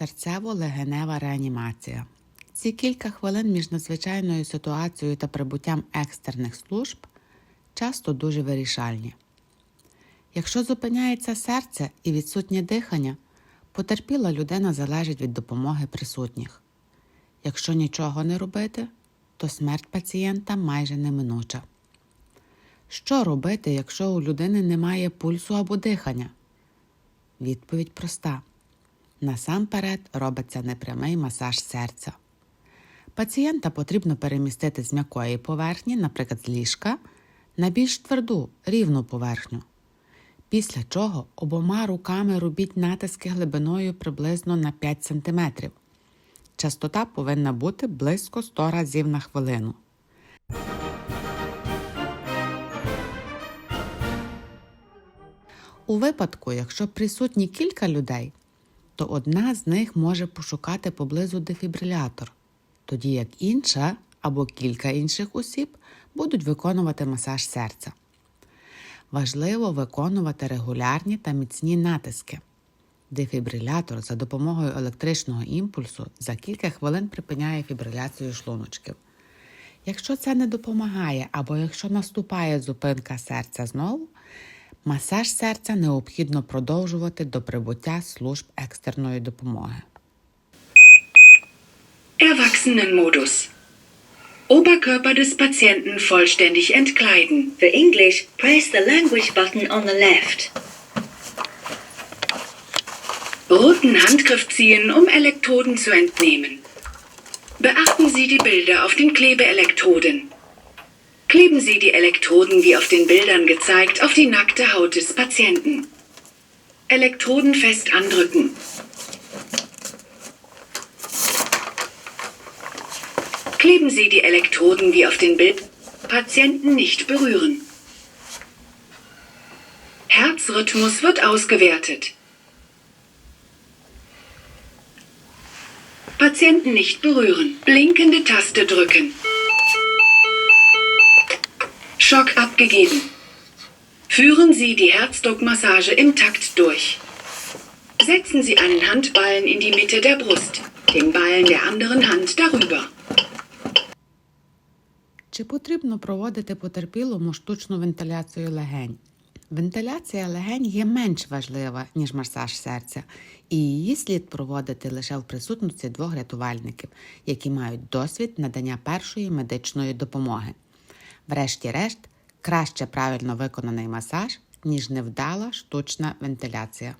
Серцево-легенева реанімація. Ці кілька хвилин між надзвичайною ситуацією та прибуттям екстрених служб часто дуже вирішальні. Якщо зупиняється серце і відсутнє дихання, потерпіла людина залежить від допомоги присутніх. Якщо нічого не робити, то смерть пацієнта майже неминуча. Що робити, якщо у людини немає пульсу або дихання? Відповідь проста. Насамперед робиться непрямий масаж серця. Пацієнта потрібно перемістити з м'якої поверхні, наприклад, з ліжка, на більш тверду, рівну поверхню. Після чого обома руками робіть натиски глибиною приблизно на 5 см. Частота повинна бути близько 100 разів на хвилину. У випадку, якщо присутні кілька людей, то одна з них може пошукати поблизу дефібрилятор, тоді як інша або кілька інших осіб будуть виконувати масаж серця. Важливо виконувати регулярні та міцні натиски. Дефібрилятор за допомогою електричного імпульсу за кілька хвилин припиняє фібриляцію шлуночків. Якщо це не допомагає або якщо наступає зупинка серця знову, масаж серця необхідно продовжувати до прибуття служб екстерної допомоги. Erwachsenenmodus. Oberkörper des Patienten vollständig entkleiden. For English, press the language button on the left. Roten Handgriff ziehen, um Elektroden zu entnehmen. Beachten Sie die Bilder auf den Klebeelektroden. Kleben Sie die Elektroden wie auf den Bildern gezeigt auf die nackte Haut des Patienten. Elektroden fest andrücken. Kleben Sie die Elektroden wie auf den Bild. Patienten nicht berühren. Herzrhythmus wird ausgewertet. Patienten nicht berühren. Blinkende Taste drücken. Schock abgegeben. Führen Sie die Herzdruckmassage im Takt durch. Setzen Sie einen Handballen in die Mitte der Brust, den Ballen der anderen Hand darüber. Чи потрібно проводити потерпілому штучну вентиляцію легень? Вентиляція легень є менш важлива, ніж масаж серця, і її слід проводити лише в присутності двох рятувальників, які мають досвід надання першої медичної допомоги. Врешті-решт, краще правильно виконаний масаж, ніж невдала штучна вентиляція.